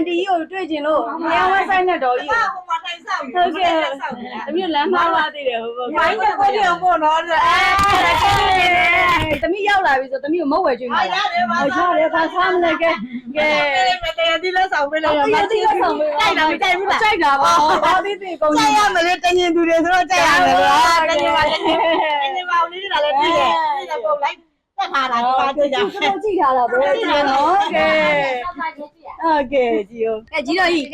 န်တီကြီးကိုတွေ့ကျင်လို့မယောင်းဝက်ဆိုင်နဲ့တော်ကြီးကိုဟိုမှာထိုင်ဆောင်ဟုတ်ကဲ့သမီးတို့လမ်းမှားပါသေးတယ်ဟုတ်ပါမိုင်းကကိုလေးကိုတော့အဲသမီးရောက်လာပြီဆိုသမီးကိုမဟုတ်ဝယ်ကျွေးမှာရတယ်ပါဟုတ်ရတယ်ခါစားမလဲကဲကဲမတရားဒီလက်ဆောင်ပေးလိုက်မတိရဆောင်ပေးပါကြိုက်တာမကြိုက်ဘူးလားကြိုက်တာပါဘာသေးသေးကုန်ကြိုက်ရမလဲတငင်သူတွေဆိုတော့ကြိုက်ရမယ်ကွာတငင်ပါတငင်တငင်ပါဦးလေးကလည်းပြီးတယ်ပြီးတယ်ပုံလိုက်တက်ထားတာပါကြည့်ကြကျွန်တော်ကြည့်ထားတာပဲကြည့်ရနော်ကဲ ဟုတ်ကဲ့ကြည့်ဦးအဲကြီးတော့ကြီး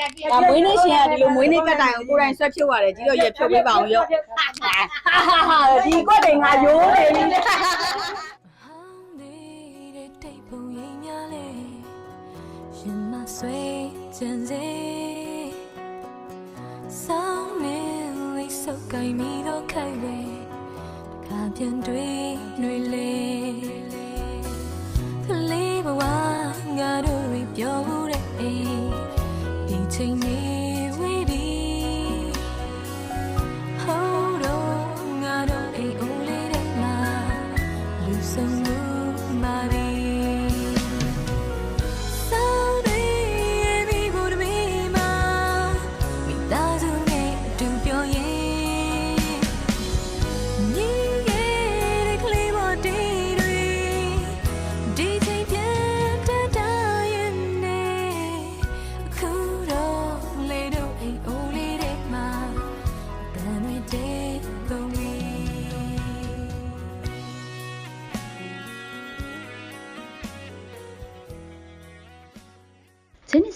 မွေးနေ့ရှင်ကဒီလိုမွေးနေ့ကတိုင်ကိုကိုယ်တိုင်ဆွဲဖြုတ်ရတယ်ကြီးတော့ရေဖြုတ်ပေးပါအောင်ရောဒီကွက်တွေငါရိုးနေပြီဟောင်းနေတဲ့တိတ်ပုံရိပ်များလေရှင်မဆွေကျန်စေဆောင်းနေလေး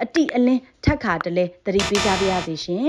အတိအလင်းထက်ခါတလဲသတိပေးကြပါရစေရှင်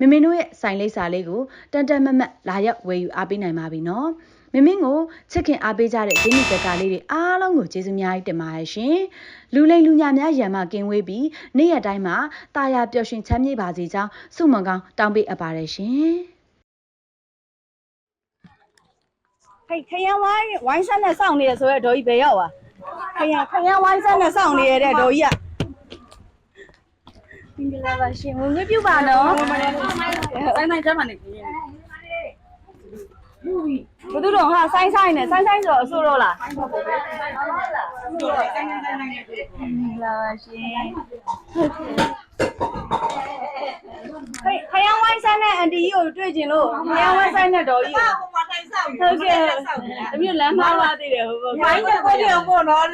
မမင်းတို့ရဲ့ဆိုင်လိပ်စာလေးကိုတန်တန်မမတ်လာရောက်ဝယ်ယူအားပေးနိုင်ပါပြီနော်မမင်းကိုချစ်ခင်အားပေးကြတဲ့ဇင်းမိဘကလေးတွေအားလုံးကိုကျေးဇူးများကြီးတင်ပါတယ်ရှင်။လူလိမ်လူညာများရံမကင်းဝေးပြီးနေ့ရက်တိုင်းမှာတာယာပျော်ရွှင်ချမ်းမြေ့ပါစေကြောင်းဆုမွန်ကောင်းတောင်းပေးအပ်ပါတယ်ရှင်။ဟေးခရမ်းဝိုင်းဝိုင်းဆက်နဲ့စောင့်နေရဆိုတော့ဒေါ်ကြီးဘယ်ရောက်ပါခရမ်းခရမ်းဝိုင်းဆက်နဲ့စောင့်နေရတဲ့ဒေါ်ကြီးက မင်္ဂလာပါရှင်ဝင်ပြပါနော်ဆိုင်ဆိုင်ကျမနေကြီးဘယ်သူတော့ဟာဆိုင်ဆိုင်နဲ့ဆိုင်ဆိုင်ဆိုတော့အဆိုးတော့လားမင်္ဂလာပါရှင်ခခရဝိုင်းဆက်နဲ့အန်တီကြီးကိုတွေ့ကျင်လို့ခရဝိုင်းဆိုင်နဲ့ဒေါ်ကြီးကိုဟိုမှာထိုင် ဆောင်ဟုတ်ကဲ့သမီးတို့လမ်းမှားပါသေးတယ်ဟုတ်ပါမိုင်းကကိုလေးကိုတော့အဲ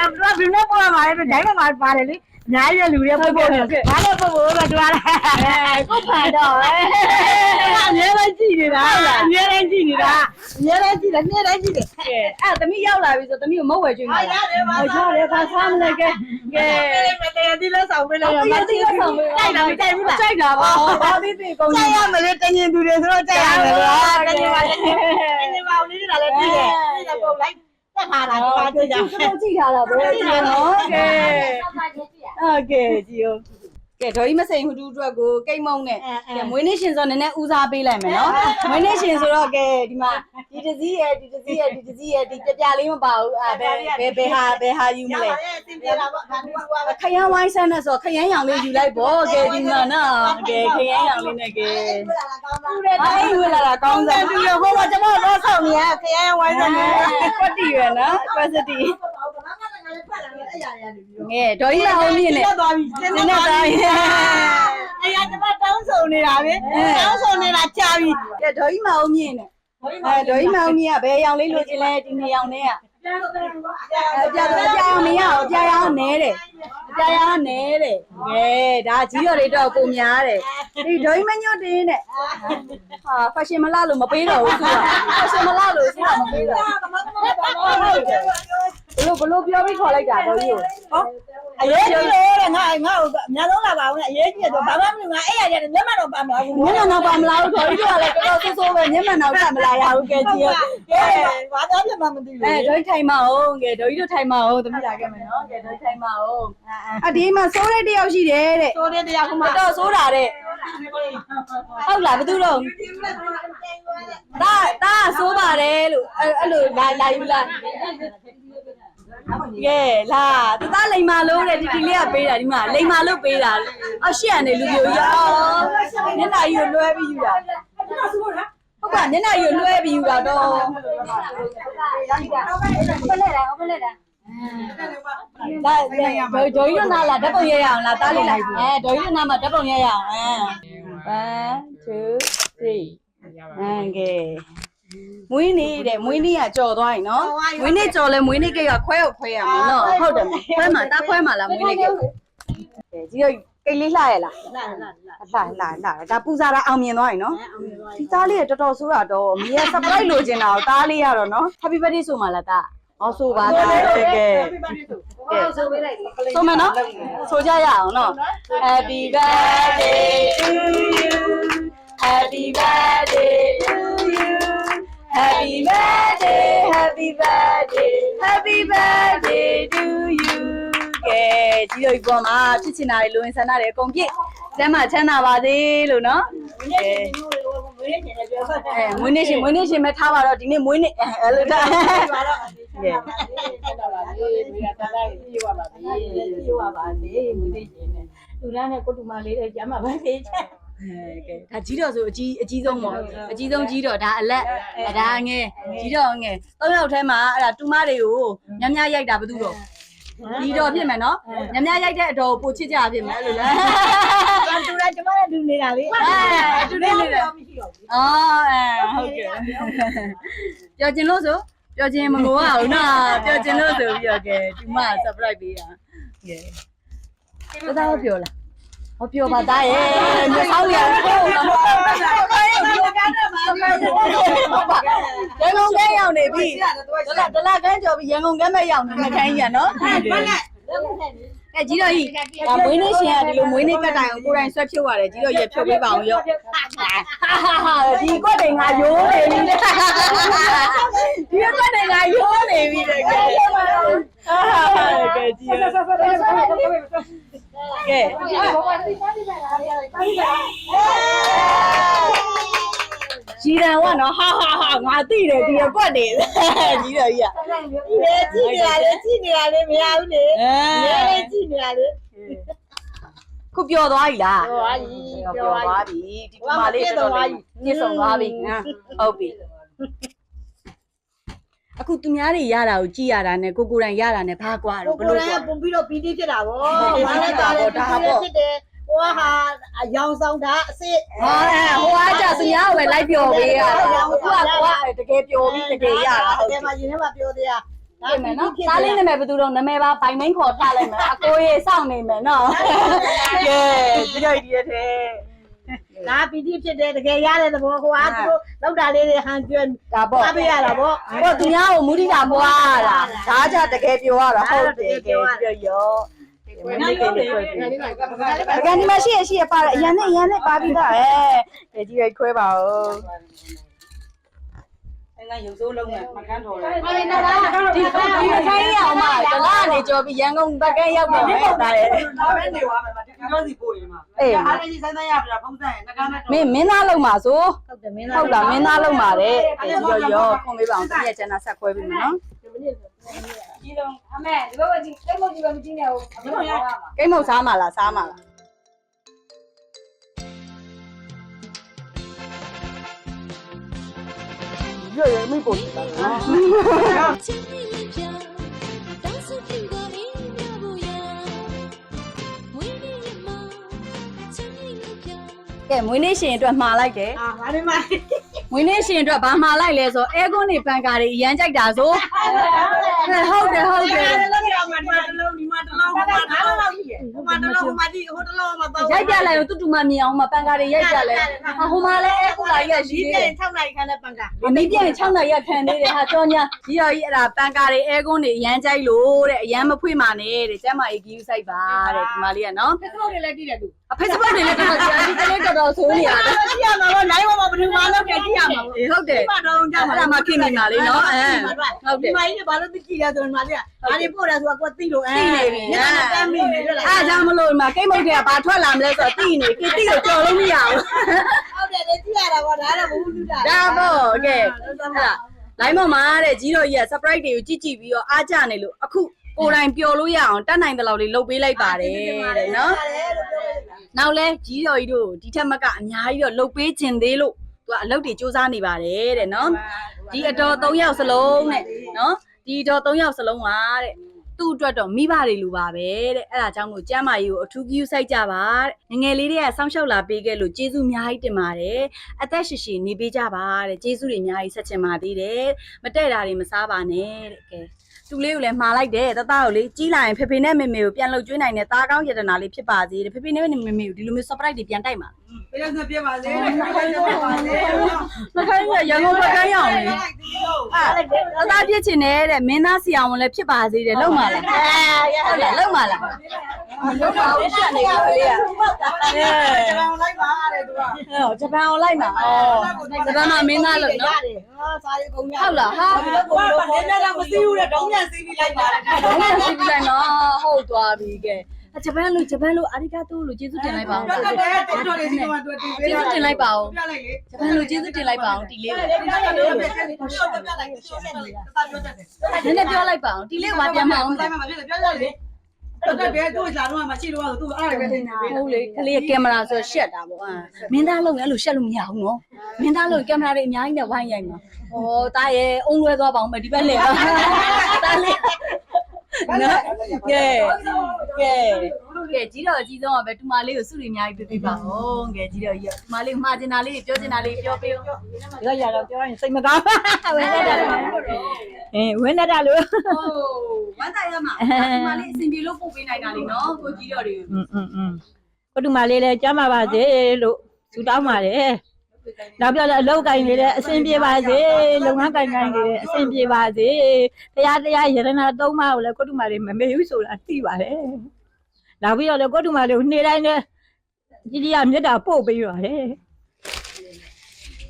အမတို့ဘယ်နဲ့ပေါ်လာလဲဒိုင်းမှာပါတယ်လေ ညာရလူတွေပို့ပို့နေဘာလို့ပို့ပို့မတူလားကိုဖန်တော့အဲအများကြီးကြည့်နေတာအများကြီးကြည့်နေတာအများကြီးကြည့်တယ်နေ့တိုင်းကြည့်တယ်ကဲအဲ့သမီးရောက်လာပြီဆိုသမီးကိုမဟုတ်ဝယ်ကျွေးမှာရတယ်ပါဟုတ်ရတယ်ခါစားမလဲကဲကဲမတရားဒီလက်ဆောင်ပေးလိုက်မတိရဆောင်ပေးပါကြိုက်တာမကြိုက်ဘူးလားကြိုက်တာပါဘာသေးသေးကုန်ကြိုက်ရမလဲတငင်သူတွေဆိုတော့ကြိုက်ရမယ်ကွာတငင်ပါတငင်တငင်ပါဦးလေးကလည်းပြီးတယ်ပြီးတယ်ပုံလိုက် တက်ထားတာပါကြည့်ကြကျွန်တော်ကြည့်ထားတာပဲကြည့်နော်ကဲဟုတ်ကဲ့ကြည့်ဦး ကဲဒေါ်ကြီးမစိန်ဟူတူအတွက်ကိုကိတ်မုံနဲ့ကဲမွေးနေ့ရှင်ဆိုနည်းနည်းဦးစားပေးလိုက်မယ်နော်မွေးနေ့ရှင်ဆိုတော့ကဲဒီမှာဒီတစည်းရဲ့ဒီတစည်းရဲ့ဒီတစည်းရဲ့ဒီပြပြလေးမပါဘူးအဲဘယ်ဘယ်ဘယ်ဟာဘယ်ဟာယူမလဲအင်းပြေလာပေါ့ဒါတူတူပါပဲခရမ်းဝိုင်းဆန်းနဲ့ဆိုခရမ်းရောင်လေးယူလိုက်ပေါ့ကဲဒီမှာနော်ကဲခရမ်းရောင်လေးနဲ့ကဲပြေလာကောင်းပါအဲ့ဝေလာတာကောင်းစားတူရဟိုကကျွန်တော်တော့ဆောက်နေရခရမ်းဝိုင်းနေတယ်ကွက်တီရယ်နော်ကွက်စတီ အဲ့ရရနေပြီးတော့ငဲဒေါ်ကြီးလာအောင်မြင်နေတက်သွားပြီနင်းနဲ့တိုင်းအဲ့ရကျွန်မတောင်းဆုံနေတာပဲတောင်းဆုံနေတာကြာပြီကဲဒေါ်ကြီးမအောင်မြင်နေအဲဒေါ်ကြီးမအောင်မြင်ကဘယ်ရောင်လေးလိုချင်လဲဒီနှစ်ရောင်နဲ့ကအဲပြတော့ပြအောင်မရအောင်ပြရအောင်နဲတယ်ပြရအောင်နဲတယ်ကဲဒါကြီးတော်တွေတော့ပုံများတယ်ဒီဒေါ်ကြီးမညွတ်တင်းနဲ့ဟာ fashion မလာလို့မပေးတော့ဘူးသူက fashion မလာလို့သူကမပေးတော့ဘ လို့ဘလို့ပြောပြီးခေါ်လိုက်တာဒေါ်ကြီးကိုအရေးကြီးလို့ငါငါ့ကိုအများဆုံးလာပါဦးနဲ့အရေးကြီးတော့ဘာမှမလုပ်ငါအဲ့ရတယ်မျက်မှန်တော့ပါမလားဘူးညမနောက်ပါမလားဒေါ်ကြီးကလည်းတော်တော်ဆိုးဆိုးပဲညမနောက်တက်မလာရဘူးကဲကြီးကဲဘာသာပြမှမသိဘူးအဲဒေါ်ကြီးထိုင်မအောင်ကဲဒေါ်ကြီးတို့ထိုင်မအောင်သမီးလာခဲ့မယ်နော်ကဲဒေါ်ကြီးထိုင်မအောင်အဒီမှာစိုးတဲ့တယောက်ရှိတယ်တဲ့တိုးတဲ့တရားကမှတော်တော်စိုးတာတဲ့ဟုတ်လားဘသူတော့ဒါဒါစိုးပါတယ်လို့အဲ့အဲ့လိုလာလာယူလာ ကဲလာတသားလိမ်မာလို့တဲ့ဒီဒီလေးကပေးတာဒီမှာလိမ်မာလို့ပေးတာအော်ရှေ့ကနေလူပြိုကြီးအော်မျက်နှာကြီးကိုလွှဲပြီးယူတာဟုတ်ကမျက်နှာကြီးကိုလွှဲပြီးယူတာတော့လာဒေါ်ဒေါ်ကြီးနာလာဓာတ်ပုံရရအောင်လာတားလေးလိုက်အဲဒေါ်ကြီးနာမှာဓာတ်ပုံရရအောင်အဲ1 2 3အဲကဲ မွေးနေတဲ့မွေးနေ့ကကြော်သွားရင်နော်မွေးနေ့ကြော်လဲမွေးနေ့ကိတ်ကခွဲရောက်ခွဲရမှာနော်ဟုတ်တယ်ခွဲမှာတားခွဲမှာလားမွေးနေ့ကိတ်ကဲကြီးရကိတ်လေးလှရလားလာလာလာလှလှလှဒါပူစားတာအောင်မြင်သွားရင်နော်ဒီသားလေးကတော်တော်ဆိုးတာတော့မီးရ surprise လိုချင်တာကိုသားလေးရတော့နော် happy birthday ဆိုမှလားတာဟောဆိုပါသားကဲကဲဆိုပေးလိုက်ဆိုမယ်နော်ဆိုကြရအောင်နော် Happy birthday to you Happy birthday to you Happy birthday Happy birthday Happy birthday to you ကဲကြီးတို့ဒီပေါ်မှာဖြစ်ချင်တာတွေလိုရင်ဆန္ဒတွေအကုန်ပြည့်ကျမ်းမှာချမ်းသာပါစေလို့နော်ကဲမွေးနေတယ်ပြောတာအဲမွေးနေ့ရှင်မွေးနေ့ရှင်ပဲထားပါတော့ဒီနေ့မွေးနေ့အဲလို့တာကဲဟုတ်ပါဘူးဒီကတားပြေးပါပါပြီပြေးပါပါလေမွေးနေရှင်နဲ့လူသားနဲ့ကိုတူမလေးတဲ့ကျမ်းမှာပဲဖေးချ က်ကဲဒါကြီးတော်ဆိုအကြီးအကြီးဆုံးပေါ့အကြီးဆုံးကြီးတော်ဒါအလက်ဒါငယ်ကြီးတော်ငယ်သုံးယောက်ထဲမှာအဲ့ဒါတူမတွေကိုညံ့ညရိုက်တာဘာလို့တော့ကြီးတော်ဖြစ်မယ်နော်ညံ့ညရိုက်တဲ့အတော်ကိုပိုချစ်ကြဖြစ်မယ်လို့လားတူတာကျမနဲ့တူနေတာလေအဲတူနေနေတယ်မရှိတော့ဘူးအော်အဲဟုတ်ကဲ့ပြောချင်လို့ဆိုပြောချင်မငိုရဘူးနော်ပြောချင်လို့ဆိုပြီးတော့ကဲတူမ surprise ပေးတာကဲတသားပြောလား ဟောပြောပါသားရဲ့မျက်စောင်းရဟုတ်ရန်ကုန်ကဲရောက်နေပြီဒလဒလကန်းကြော်ပြီးရန်ကုန်ကဲမဲ့ရောက်နေမခိုင်းရနော်ကဲကြီးတော်ကြီးဒါမွေးနေ့ရှင်ကဒီလိုမွေးနေ့ကတိုင်ကိုကိုယ်တိုင်ဆွဲဖြုတ်ရတယ်ကြီးတော်ရဲ့ဖြုတ်ပေးပါအောင်ရောဒီကွက်တွေငါရိုးနေပြီဒီကွက်တွေငါရိုးနေပြီတဲ့ကဲကဲကြီးကဲ ကြီးတယ်ဝါနော်ဟာဟာဟာငါသိတယ်ဒီကွက်တွေကြီးတော်ကြီးอ่ะလေကြည့်နေတာလေကြည့်နေတာလေမရဘူးလေအဲလေကြည့်နေတာလေခုပျော်သွားပြီလားဟောအာကြီးပျော်သွားပြီဒီကူမလေးတော်တော်လေးပြည့်စုံသွားပြီဟမ်ဟုတ်ပြီ အခုသူများတွေရတာကိုကြည်ရတာနဲ့ကိုကိုယ်တိုင်ရတာနဲ့ဘာကွာကိုတော့ဘကိုလို့ယ်ကွာကပုံပြီးတော့ပီတိဖြစ်တာဗောပီတိဖြစ်တာဗောဒါဗောဖြစ်တယ်ဟိုဟာအယောင်ဆောင်တာအစ်စ် ဟာအဲဟိုအားကြသူများကိုပဲလိုက်ပျော်ပေးရတာအခုကကွာတကယ်ပျော်ပြီးတကယ်ရတာဟုတ်တယ်မှာရင်ထဲမှာပြောသေးတာပြင်မယ်နော်သားလေးနာမည်ဘယ်သူတော့နာမည်ပါပိုင်မင်းခေါ်ထားလိုက်မယ်အကိုရေစောင့်နေမယ်နော် ကဲဒီလိုဒီရက်ထဲ ဒါပီတိဖြစ်တယ်တကယ်ရတဲ့သဘောဟိုဟာသူတို့လောက်တာလေးတွေဟန်ကျွဲဒါပေါ့အားပေးရတာဗောဟိုသူများကိုမူတိတာမွားတာဒါကြတကယ်ပြောရတာဟုတ်တယ်ကဲပြောရောမင်းလေးကနေခွဲပြီပကံဒီမှာရှိရရှိရပါအရန်နဲ့အရန်နဲ့ပါပြီးသားအဲကဲကြည့်ရခွဲပါဦးင်းရုပ်စိုးလုံးနဲ့မကန်းတော်တယ်ဒီဒီခိုင်းရအောင်မဒလားနေကြော်ပြီးရန်ကုန်ဘက်ကရောက်တော့မယ်ဒါရဲ့ဒါပဲနေသွားမယ် မဒီတော့စီပို့ရင်မှာအားလည်းဆိုင်ဆိုင်ရပြတာဖုန်းဆိုင်ငကန်းနဲ့မင်းမင်းသားလုံးပါဆိုဟုတ်တယ်မင်းဟုတ်လားမင်းသားလုံးပါတဲ့ရောရောခွန်ပေးပါအောင်တပြည့်ကျန်တာဆက်ခွဲပြီးမယ်နော်ကြီးလုံးအမေဒီဘက်ကကြီးတိတ်မကြီးပဲမကြည့်နဲ့ဟိုအမေရကိတ်မုတ်စားမှာလားစားမှာလားရရမိပို့တာနော် ကဲမွေးနေ့ရှင်အတွက်မှာလိုက်တယ်အာငါဒီမှာမွေးနေ့ရှင်အတွက်ဘာမှာလိုက်လဲဆိုအဲကွန်းနေပန်ကာတွေအရန်ကြိုက်တာဆိုဟုတ်တယ်ဟုတ်တယ်လုံးရမှာဒီမှာတလုံးဒီမှာတလုံးဟိုမှာတလုံးကြီးဟိုမှာတလုံးဟိုမှာဒီဟိုတလုံးမှာတော့ရိုက်ပြလိုက်ရင်တူတူမမြင်အောင်မပန်ကာတွေရိုက်ပြလဲဟိုမှာလဲအဲကူလာကြီးကရှိဒီသေးပြတယ်င်6နိုင်ခန်းနဲ့ပန်ကအမီးပြန်6နိုင်ရခံနေတယ်ဟာကြောညာကြီးတော်ကြီးအဲ့ဒါပန်ကာတွေအဲကွန်းတွေအရန်ကြိုက်လို့တဲ့အရန်မဖွေ့မာနဲ့တဲ့ကျမအေကီယူဆိုင်ပါတဲ့ဒီမလေးကနော်ဖက်စပုတ်တွေလည်းတည်တယ်သူအဖေစပတ်တွေလည်းတော်တော်ကြီးအဒီကလေးတော်တော်ဆိုးနေရတယ်ကြည့်ရမှာတော့နိုင်မှာမဘယ်မှာလောက်ခဲ့ကြည့်ရမှာအေးဟုတ်တယ်ဒီမှာတော့ကြောက်အဲ့ဒါမှခင်နေမှာလေနော်အဲဟုတ်တယ်ဒီမှာကြီးဘာလို့သိကြည့်ရဆိုတော့ဒီမှာကြီးအားလေးပို့တယ်ဆိုတော့ကိုသိလို့အဲသိနေပြီညနေတမ်းမိနေတယ်လားအားကြောင့်မလို့ဒီမှာကိတ်မုတ်တွေကဘာထွက်လာမလဲဆိုတော့သိနေကိတိကိုကြော်လို့မရဘူးဟုတ်တယ်လေကြည့်ရတာပေါ့ဒါတော့ဘူးလူတာဒါပေါ့ကဲအဲ့ဒါလိုင်းမမတဲ့ကြီးတော်ကြီးက surprise တွေကိုကြည့်ကြည့်ပြီးတော့အားကြနေလို့အခုကိုယ်တိုင်ပျော်လို့ရအောင်တတ်နိုင်တဲ့လောက်လေးလုပ်ပေးလိုက်ပါတယ်တဲ့နော်နောက်လဲကြီးတော်ကြီးတို့ဒီထက်မကအများကြီးတော့လုပ်ပေးခြင်းသေးလို့သူကအလုပ်တွေစူးစမ်းနေပါတယ်တဲ့နော်ဒီအတော်၃ယောက်စလုံးတဲ့နော်ဒီအတော်၃ယောက်စလုံးပါတဲ့ သူ့အတွက်တော့မိဘတွေလူပါပဲတဲ့အဲ့ဒါကြောင့်မို့ကျမ်းမာရေးကိုအထူးကြီးစိုက်ကြပါတဲ့ငငယ်လေးတွေကစောင့်ရှောက်လာပေးခဲ့လို့ကျေးဇူးအများကြီးတင်ပါတယ်အသက်ရှိရှိနေပေးကြပါတဲ့ကျေးဇူးတွေအများကြီးဆက်ချင်ပါသေးတယ်မတဲ့တာတွေမစားပါနဲ့တဲ့ကဲသူလေးကိုလည်းမှားလိုက်တယ်တသားကိုလေကြီးလာရင်ဖေဖေနဲ့မေမေကိုပြန်လှုပ်ကျွေးနိုင်တဲ့သားကောင်းယတနာလေးဖြစ်ပါစေတဲ့ဖေဖေနဲ့မေမေကိုဒီလိုမျိုး surprise တွေပြန်တိုက်ပါပြည့်စုံပြပါစေပြည့်စုံပြပါစေမခိုင်းရရန်ကုန်ဘက်ကန်းရအောင်လေအဲ့အသားပြစ်ချင်တယ်တဲ့မင်းသားစီအောင်လည်းဖြစ်ပါစေတဲ့လုံပါလားဟုတ်လားလုံပါလားလုံပါဦးရှက်နေပါလေကျွန်တော်လိုက်ပါတဲ့သူကအဲဂျပန်အောင်လိုက်မှာဩဂျပန်မှာမင်းသားလို့နော်ဟာစားရကုန်ရဟုတ်လားဟာဘာဘာနေနေတော့မသိဘူးတဲ့ဒုံးရစီးပြီးလိုက်ပါတယ်ဘယ်နဲ့စီးပြလိုက်နော်ဟုတ်သွားပြီကဲ ဂျပန်လို့ဂျပန်လို့အာရီဂါတိုလို့ကျေးဇူးတင်လိုက်ပါအောင်တော်တော်တော်တော်လေးဒီမှာတွေ့တွေ့ကျေးဇူးတင်လိုက်ပါအောင်ပြလိုက်လေဂျပန်လို့ကျေးဇူးတင်လိုက်ပါအောင်ဒီလေးကိုပြလိုက်လေပြလိုက်လေပြောလိုက်ပြောဆက်နေတာတာပြောတတ်တယ်နည်းနည်းပြောလိုက်ပါအောင်ဒီလေးကိုပြန်မအောင်တိုင်းမှာဖြစ်တယ်ပြောလိုက်လေတော်တော်ပဲသူ့လာတော့မှရှိတော့သူ့အားရပဲနေတာပဲဟုတ်လေကလေးကင်မရာဆိုရှက်တာပေါ့အာမင်းသားလုံးရင်အဲ့လိုရှက်လို့မရဘူးနော်မင်းသားလုံးကင်မရာတွေအများကြီးနဲ့ဝိုင်းရိုက်မှာဩတားရဲ့အုံလွဲသွားပါအောင်မယ်ဒီဘက်လေတားလေးနော်ကဲ ကဲကဲကြီးတော့အကြီးဆုံးကပဲတူမလေးကိုစုတွေအများကြီးပြပြပါဦးကဲကြီးတော့ကြီးတူမလေးကိုမှားကျင်တာလေးပြောကျင်တာလေးပြောပေးဦး ဒီကရတော့ပြောရင်စိတ်မကောင်းဝင်းနေတာအင်းဝင်းနေတာလို့ ဟိုဝမ်းသာရမှာတူမလေးအစဉ်ပြေလို့ပို့ပေးနိုင်တာလေနော်ကိုကြီးတော့တွေ อืมอืมอืมကိုတူမလေးလည်းကြမ်းပါပါစေလို့သူတောင်းပါတယ် နောက်ပြတော့အလောက်ကင်လေးလည်းအဆင်ပြေပါစေလုပ်ငန်းကင်ကင်လေးလည်းအဆင်ပြေပါစေတရားတရားယရနာသုံးပါးကိုလည်းကိုတူမလေးမမေ့ဘူးဆိုတာသိပါတယ်နောက်ပြီးတော့လည်းကိုတူမလေးကိုနေ့တိုင်းလည်းကြီးကြီးကမြတ်တာပို့ပေးပါတယ်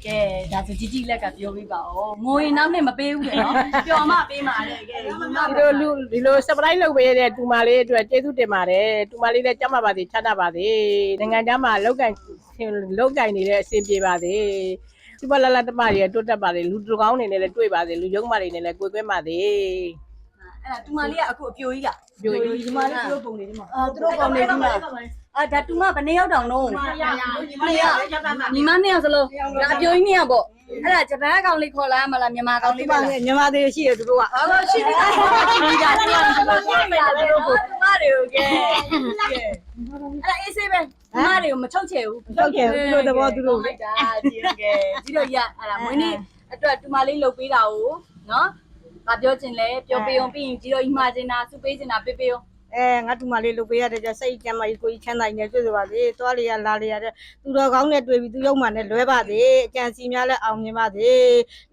ကဲဒါဆိုជីជីလက်ကပြောပြပါဦးငိုရင်နောက်နဲ့မပေးဘူးလေနော်ပျော်မှပေးမှာတဲ့ကဲဒီလိုလူဒီလို surprise လုပ်ပေးတဲ့တူမလေးအတွက်ကျေးဇူးတင်ပါတယ်တူမလေးလည်းကြမ်းပါပါစေချမ်းသာပါစေနိုင်ငံသားမှာလောက်ကန်လောက်ကန်နေတဲ့အဆင်ပြေပါစေစူပါလာလာတမတွေတိုးတက်ပါစေလူတူကောင်းနေနဲ့လည်းတွေ့ပါစေလူယုံမတွေနဲ့လည်းကိုယ်ကွဲပါစေ အဲ့ဒါတူမလေးကအခုအပြိုကြီးလားပြိုကြီးဒီမလေးသူတို့ပုံနေဒီမှာအာသူတို့ပုံနေဒီမှာအာဒါတူမဘယ်နှစ်ယောက်တောင်တော့နှစ်ယောက်ညီမနှစ်ယောက်စလုံးဒါအပြိုကြီးနှစ်ယောက်ပေါ့အဲ့ဒါဂျပန်အကောင်လေးခေါ်လာမလားမြန်မာအကောင်လေးပါလားမြန်မာသေးရှိတယ်သူတို့ကဘာလို့ရှိသေးလဲဒီကတူမတူမရှိနေတယ်သူတို့ကိုတူမတွေကိုကဲအဲ့ဒါအေးဆေးပဲတူမတွေကိုမချုပ်ချယ်ဘူးဟုတ်ကဲ့သူတို့သဘောသူတို့လိုက်တာကြီးကဲကြီးတော့ရအဲ့ဒါမွေးနေ့အတွက်တူမလေးလှုပ်ပေးတာကိုနော်။ ဘာပြောချင်လဲပြောပေးအောင်ပြီးရင်ကြီးတော့ကြီးမှာချင်တာစုပေးချင်တာပေးပေးအောင် အဲအဲငါတူမလေးလုပ်ပေးရတဲ့ကြစိတ်ကြမ်းမကြီးကိုကြီးချမ်းသာနေတွေ့စပါစေသွားလေရလာလေရတဲ့သူတော်ကောင်းနဲ့တွေ့ပြီးသူရောက်မှနဲ့လွဲပါစေအကြံစီများလည်းအောင်မြင်ပါစေ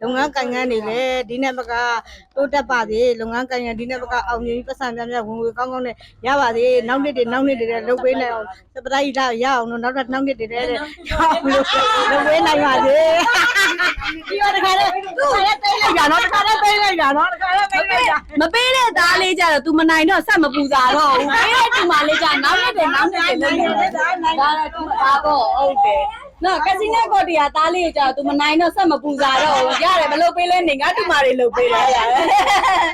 လုပ်ငန်းကိုင်ငန်းတွေလည်းဒီနေ့ဘက်ကတိုးတက်ပါစေလုပ်ငန်းကိုင်ငန်းဒီနေ့ဘက်ကအောင်မြင်ပြီးပတ်စံများများဝင်ဝင်ကောင်းကောင်းနဲ့ရပါစေနောက်နှစ်တွေနောက်နှစ်တွေလည်းလုပ်ပေးနိုင်အောင်စပရိုက်လာရအောင်လို့နောက်တစ်နောက်နှစ်တွေလည်းရအောင်လို့လုပ်ပေးနိုင်ပါစေဒီတော့တခါလဲသူ့ကလည်းတိတ်လိုက်တာနော်တခါလဲတိတ်လိုက်တာနော်တခါလဲတိတ်လိုက်တာမပေးတဲ့သားလေးကြတော့ तू မနိုင်တော့ဆက်မပူစားတော့ဘူးပေးတဲ့ဒီမလေးကြနောက်နေ့တယ်နောက်နေ့တယ်လုံးနေတယ်ဒါတော့ तू သားတော့ဟုတ်တယ်နော်ကစီနိုကော်တီယာသားလေးကြတော့ तू မနိုင်တော့ဆက်မပူစားတော့ဘူးရတယ်မလုပ်ပေးလဲနေငါတူမတွေလုပ်ပေးလဲရတယ်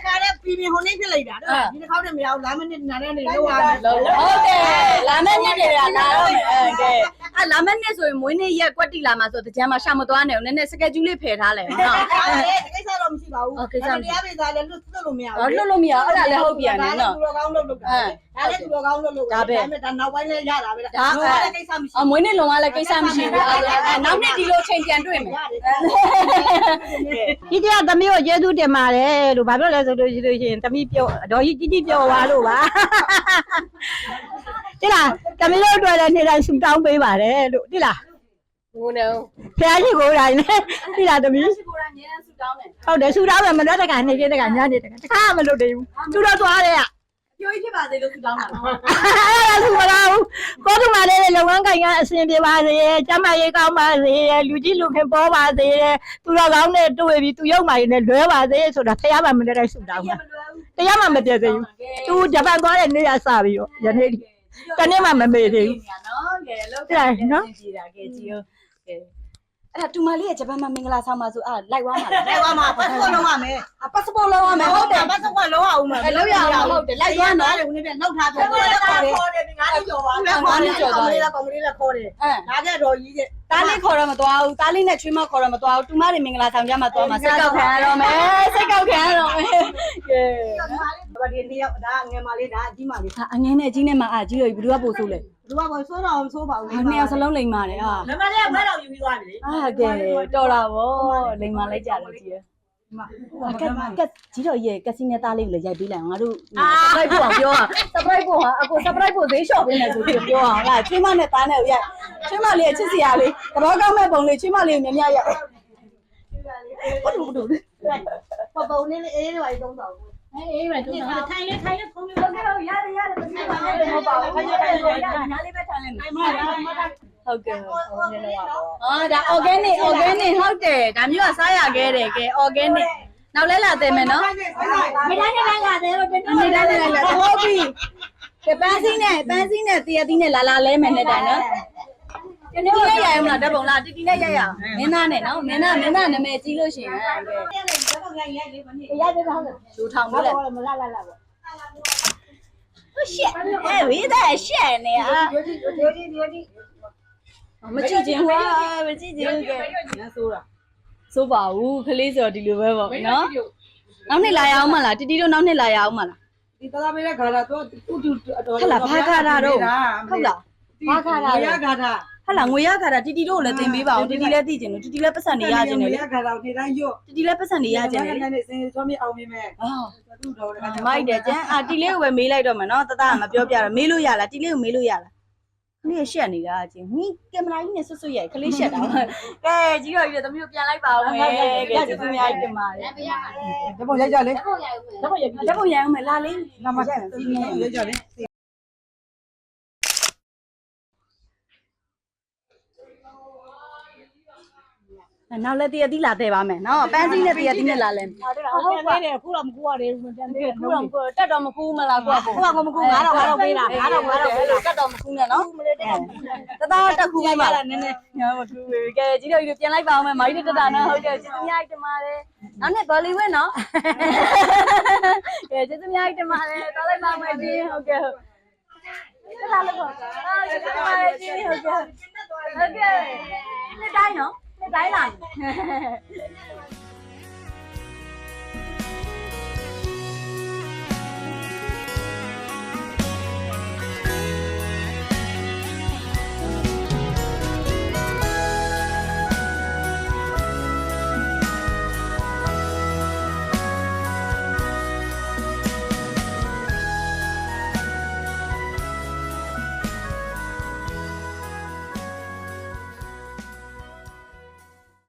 ခါတဲ့ပြည်ပြည်ဟိုနေ့ဖြစ်လိုက်တာတော့ဒီတစ်ခေါက်တည်းမရဘူးလာမနစ်နာနဲ့နေလောက်ရမယ်လုံးဟုတ်တယ်လာမယ့်နေ့တွေကလာတော့မယ်အဲကဲအဲလာမယ့်နေ့ဆိုရင်မွေးနေ့ရက်ကွက်တီလာမှာဆိုတကြမ်းမှာရှာမသွားနဲ့ဦးနည်းနည်းစကက်ဂျူးလေးဖယ်ထားလဲနော်အဲကိစ္စ တော့မရှိပါဘူးဟုတ်ကိစ္စမရှိတရားပြေသားလည်းလွတ်လွတ်လို့မရအော်လွတ်လို့မရအဲ့ဒါလည်းဟုတ်ပြန်တယ်နော်သူတော်ကောင်းလုပ်လို့ဒါလည်းသူတော်ကောင်းလုပ်လို့ဒါပေမဲ့ဒါနောက်ပိုင်းလည်းရတာပဲဒါလည်းကိစ္စမရှိအမွေးနေ့လုံကလည်းကိစ္စမရှိဘူးအဲနောက်နေ့ဒီလိုချိန်ပြန်တွေ့မယ်ဒီတရားသမီးကိုကျေးဇူးတင်ပါတယ်လို့ဘာပြောလဲဆိုလို့ရှိလို့ရှိရင်သမီးပြောအတော်ကြီးကြီးကြီးပြောသွားလို့ပါတိလားသမီးတို့အတွက်လည်းနေ့တိုင်းဆူတောင်းပေးပါတယ်လို့တိလား ဘူးနော်ဖះရှိကိုယ်တိုင်နဲ့တိလားသမီးရှိကိုယ်ကအများဆူတောင်းတယ်ဟုတ်တယ်ဆူတောင်းမယ်မနေ့တကနေ့နေ့တကညနေတကတခါမလုပ်သေးဘူးသူတော့သွားတယ်อ่ะပြောကြီးဖြစ်ပါစေလို့ဆူတောင်းတာနော်အဲ့ဒါသူမလားဘူးကိုသူမလေးလုပ်ငန်းကိုင်ကအဆင်ပြေပါစေကျမရေးကောင်းပါစေလူကြီးလူခင်ပေါ်ပါစေသူတော်ကောင်းနဲ့တွေ့ပြီးသူရောက်မှရင်လည်းလွဲပါစေဆိုတာဖះမှမနေ့တိုင်းဆူတောင်းတာတရားမှမတည့်သေးဘူးသူဂျပန်သွားတဲ့နေ့ကစပြီးတော့ယနေ့ဒီတနေ့မှမမေ့သေးဘူးနော်ကဲလောက်ကနော်ကြည်တာကဲကြည် ရောကဲအဲ့ဒါတူမလေးရဲ့ဂျပန်မှာမင်္ဂလာဆောင်ပါဆိုအာလိုက်သွားမှာလားလဲသွားမှာပတ်စပို့လုံးရမယ်ပတ်စပို့လုံးရမယ်ဟုတ်တယ်ပတ်စပို့လုံးအောင်မယ်အဲ့လောက်ရအောင်ဟုတ်တယ်လိုက်သွားနော်တယ်ဦးနေပြန်လောက်ထားပြန်တယ်ခေါ်တယ်ငါးလေးကျော်ပါကောင်လေးကျော်သွားတယ်ကောင်လေးလည်းခေါ်တယ်အဲဒါကြတော့ကြီးတဲ့တားလေးခေါ်တော့မသွားဘူးတားလေးနဲ့ချွေးမခေါ်တော့မသွားဘူးတူမတွေမင်္ဂလာဆောင်ကြမှာသွားမှာစိတ်ကောက်ခံရတော့မယ်စိတ်ကောက်ခံရတော့မယ်ကဲ ဘာဒီနှစ်ယောက်ဒါငယ်မလေးဒါအကြီးမလေးဟာအငင်းနဲ့အကြီးနဲ့မှအာကြီးရောဘယ်သူကပို့ဆိုးလဲသူကဘာဆိုးတော့ဆိုးပါဘူးဟာနှစ်ယောက်စလုံးလိမ်ပါတယ်ဟာငယ်မလေးကဘယ်တော့ယူပြီးသွားပြီလေအာကဲတော်တာဗောလိမ်မာလိုက်ကြတယ်ကြီးရဟာကက်ကက်ကြီးတော့ရဲ့ကက်စီနဲ့သားလေးကိုလည်းရိုက်ပေးလိုက်အောင်ငါတို့ surprise ပို့အောင်ပြောဟာ surprise ပို့ဟာအခု surprise ပို့သေးလျှော့ပေးမယ်ဆိုပြီးပြောအောင်လားချွေးမနဲ့သားနဲ့ရိုက်ချွေးမလေးရဲ့ချစ်စရာလေးသဘောကောင်းမဲ့ပုံလေးချွေးမလေးကိုမြင်မြရိုက်ဟုတ်တူတူပပုံလေးလေးအေးလေးပါသုံးတော့ အေးမယ်တူတာထိုင်လေးထိုင်လေးခုံးလေးဟုတ်ကဲ့ရတယ်ရတယ်မသိပါဘူးဟုတ်ပါဘူးထိုင်လေးထိုင်လေးညာလေးပဲထိုင်လိုက်မယ်ဟုတ်ကဲ့ဟုတ်နေတော့ပါအာဒါ organic organic ဟုတ်တယ်ဒါမျိုးကစားရခဲ့တယ်ကဲ organic နောက်လဲလာသေးမယ်နော်မတိုင်းနဲ့လာတယ်တော့တင်နေတိုင်းနေတိုင်းလာဟုတ်ပြီကဲပန်းစည်းနဲ့ပန်းစည်းနဲ့တရသီးနဲ့လာလာလဲမယ်နဲ့တိုင်နော် တီတီနဲ့ရရအောင်လားတက်ပုံလားတီတီနဲ့ရရအောင်မင်းသားနဲ့နော်မင်းသားမင်းသားနာမည်ကြီးလို့ရှိရင်ကဲရိုက်လေးပါနေရရတဲ့ဟုတ်ဂျူထောင်ပြီးလိုက်မလာလာလာပါရှက်အဲဝိဒါရှက်နေอ่ะဒီဒီဒီဒီဒီမကြည့်ခြင်းဟွာမကြည့်ခြင်းကဲနန်းဆိုးတာစိုးပါဘူးခလေးဆိုတော့ဒီလိုပဲပေါ့နော်နောက်နှစ်လာရအောင်မလားတီတီတို့နောက်နှစ်လာရအောင်မလားဒီတသားမေးတဲ့ခါတာတော့သူ့သူအတော်ဟုတ်လားဘာခါတာတော့ဟုတ်လားဘာခါတာရခါတာ ဟုတ်လားငွေရခါတာတီတီတို့ကိုလည်းတင်ပေးပါအောင်တီတီလည်းသိကျင်လို့တီတီလည်းပတ်စံနေရကျင်တယ်လေရခါတာနေတိုင်းရော့တီတီလည်းပတ်စံနေရကျင်တယ်လေနေစင်ချောမအောင်မြင်မဲ့အာသူ့တော်ကမိုက်တယ်ကျန်အာတီလေးကိုပဲမေးလိုက်တော့မယ်နော်တတကမပြောပြတော့မေးလို့ရလားတီလေးကိုမေးလို့ရလားခလေးရှက်နေတာချင်းဟင်းကင်မရာကြီးနဲ့ဆွတ်ဆွတ်ရိုက်ခလေးရှက်တာကဲကြီးတော့ကြီးသမီးတို့ပြန်လိုက်ပါဦးမယ်ကဲကျေးဇူးများကြီးတင်ပါတယ်တပုံရိုက်ကြလေဓာတ်ပုံရအောင်မယ်လာလေးလာမရိုက်ရိုက်ကြလေ နောက်လည်းတရသီးလာတဲ့ပါမယ်နော်ပန်းစည်းနဲ့တရသီးနဲ့လာလဲဟုတ်ပါလေခုတော့မကူရသေးဘူးပြန်သေးတယ်ခုတော့တက်တော့မကူမလားကိုကကိုခုကမကူ9000 9000ပေးတာ9000 9000ပေးတာတက်တော့မကူနဲ့နော်တသားတက်ကူပေးပါလားနည်းနည်းညမကူပေးကဲကြီးတော့ကြီးပြန်လိုက်ပါအောင်မယ်မိုင်းတက်တာနော်ဟုတ်ကဲ့ကျေးဇူးများတင်ပါတယ်နောက်နေ့ဘောလီဝင်းနော်ကဲကျေးဇူးများတင်ပါတယ်တော်လိုက်ပါမယ်ကြီးဟုတ်ကဲ့ဟုတ်တက်လာလို့ပေါ့အာကျေးဇူးပါတယ်ကြီးဟုတ်ကဲ့ဟုတ်ကဲ့နေ့တိုင်းနော် နေ့တိုင်းလာ